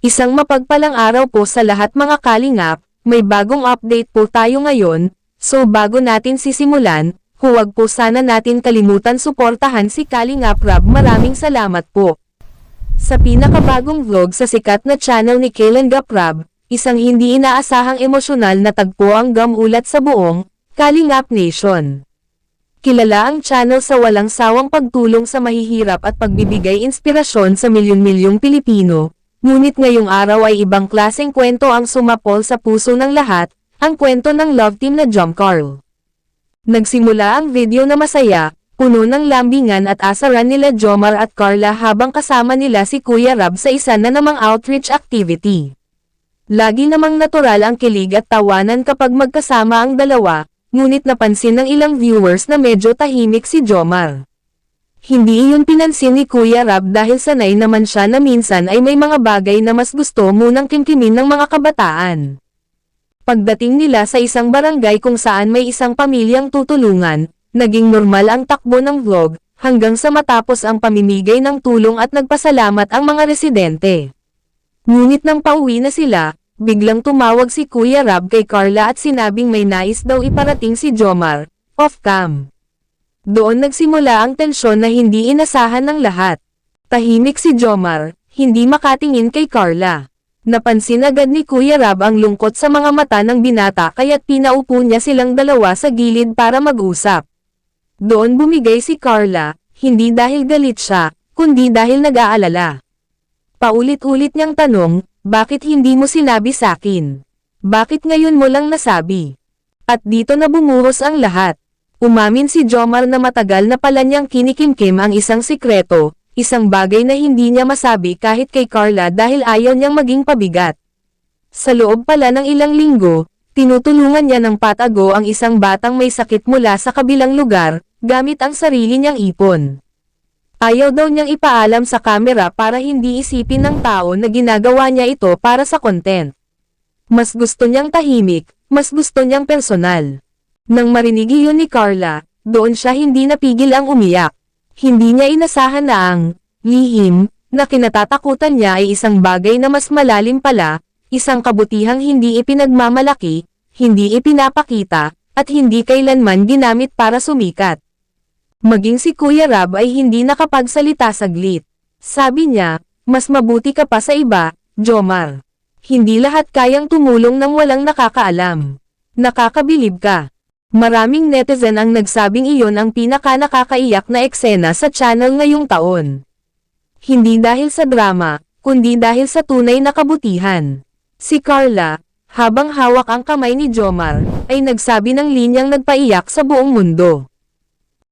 Isang mapagpalang araw po sa lahat mga kalingap, may bagong update po tayo ngayon, so bago natin sisimulan, huwag po sana natin kalimutan suportahan si Kalingap Rab maraming salamat po. Sa pinakabagong vlog sa sikat na channel ni Kailan Gaprab, isang hindi inaasahang emosyonal na tagpo ang gamulat sa buong Kalingap Nation. Kilala ang channel sa walang sawang pagtulong sa mahihirap at pagbibigay inspirasyon sa milyon-milyong Pilipino, ngunit ngayong araw ay ibang klaseng kwento ang sumapol sa puso ng lahat, ang kwento ng love team na Jom Carl. Nagsimula ang video na masaya, puno ng lambingan at asaran nila Jomar at Carla habang kasama nila si Kuya Rab sa isa na namang outreach activity. Lagi namang natural ang kilig at tawanan kapag magkasama ang dalawa, ngunit napansin ng ilang viewers na medyo tahimik si Jomar. Hindi iyon pinansin ni Kuya Rab dahil sanay naman siya na minsan ay may mga bagay na mas gusto munang kimkimin ng mga kabataan. Pagdating nila sa isang barangay kung saan may isang pamilyang tutulungan, naging normal ang takbo ng vlog, hanggang sa matapos ang pamimigay ng tulong at nagpasalamat ang mga residente. Ngunit nang pauwi na sila, biglang tumawag si Kuya Rab kay Carla at sinabing may nais daw iparating si Jomar, off-cam. Doon nagsimula ang tensyon na hindi inasahan ng lahat. Tahimik si Jomar, hindi makatingin kay Carla. Napansin agad ni Kuya Rab ang lungkot sa mga mata ng binata kaya't pinaupo niya silang dalawa sa gilid para mag-usap. Doon bumigay si Carla, hindi dahil galit siya, kundi dahil nag-aalala. Paulit-ulit niyang tanong, bakit hindi mo sinabi sakin? Bakit ngayon mo lang nasabi? At dito na bumuhos ang lahat. Umamin si Jomar na matagal na pala niyang kinikimkim ang isang sikreto, isang bagay na hindi niya masabi kahit kay Carla dahil ayaw niyang maging pabigat. Sa loob pala ng ilang linggo, tinutulungan niya ng patago ang isang batang may sakit mula sa kabilang lugar, gamit ang sarili niyang ipon. Ayaw daw niyang ipaalam sa kamera para hindi isipin ng tao na ginagawa niya ito para sa content. Mas gusto niyang tahimik, mas gusto niyang personal. Nang marinig iyon ni Carla, doon siya hindi napigil ang umiyak. Hindi niya inasahan na ang lihim na kinatatakutan niya ay isang bagay na mas malalim pala, isang kabutihang hindi ipinagmamalaki, hindi ipinapakita, at hindi kailanman ginamit para sumikat. Maging si Kuya Rab ay hindi nakapagsalita saglit. Sabi niya, mas mabuti ka pa sa iba, Jomar. Hindi lahat kayang tumulong ng walang nakakaalam. Nakakabilib ka. Maraming netizen ang nagsabing iyon ang pinaka nakakaiyak na eksena sa channel ngayong taon. Hindi dahil sa drama, kundi dahil sa tunay na kabutihan. Si Carla, habang hawak ang kamay ni Jomar, ay nagsabi ng linyang nagpaiyak sa buong mundo.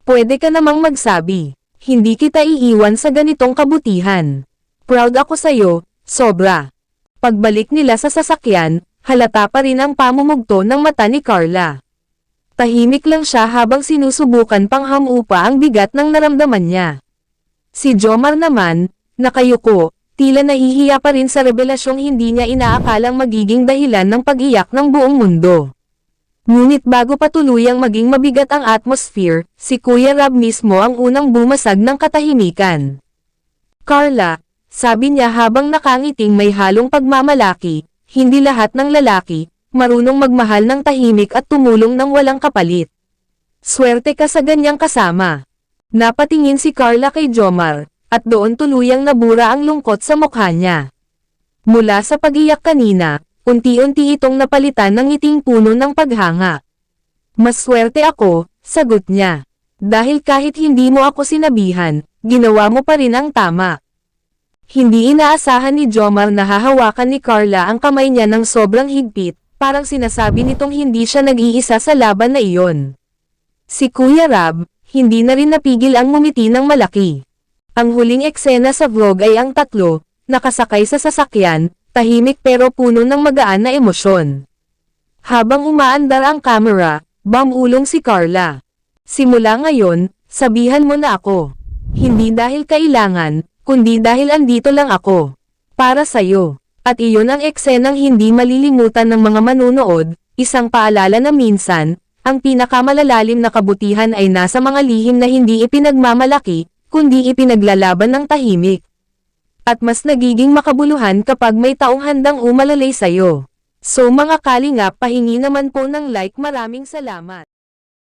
Pwede ka namang magsabi, hindi kita iiwan sa ganitong kabutihan. Proud ako sa'yo, sobra. Pagbalik nila sa sasakyan, halata pa rin ang pamumugto ng mata ni Carla. Tahimik lang siya habang sinusubukan pang hamupa ang bigat ng naramdaman niya. Si Jomar naman, nakayuko, tila nahihiya pa rin sa revelasyong hindi niya inaakalang magiging dahilan ng pag-iyak ng buong mundo. Ngunit bago pa tuluyang maging mabigat ang atmosphere, si Kuya Rab mismo ang unang bumasag ng katahimikan. Carla, sabi niya habang nakangiting may halong pagmamalaki, hindi lahat ng lalaki, marunong magmahal ng tahimik at tumulong ng walang kapalit. Swerte ka sa ganyang kasama. Napatingin si Carla kay Jomar, at doon tuluyang nabura ang lungkot sa mukha niya. Mula sa pag-iyak kanina, unti-unti itong napalitan ng ngiting puno ng paghanga. Mas swerte ako, sagot niya. Dahil kahit hindi mo ako sinabihan, ginawa mo pa rin ang tama. Hindi inaasahan ni Jomar na hahawakan ni Carla ang kamay niya ng sobrang higpit, parang sinasabi nitong hindi siya nag-iisa sa laban na iyon. Si Kuya Rab, hindi na rin napigil ang ngumiti ng malaki. Ang huling eksena sa vlog ay ang tatlo, nakasakay sa sasakyan, tahimik pero puno ng magaan na emosyon. Habang umaandar ang camera, bamulong si Carla. Simula ngayon, sabihan mo na ako. Hindi dahil kailangan, kundi dahil andito lang ako. Para sa'yo. At iyon ang eksenang hindi malilimutan ng mga manunood, isang paalala na minsan, ang pinakamalalalim na kabutihan ay nasa mga lihim na hindi ipinagmamalaki, kundi ipinaglalaban ng tahimik. At mas nagiging makabuluhan kapag may taong handang umalalay sa'yo. So mga kalingap pahingi naman po ng like maraming salamat.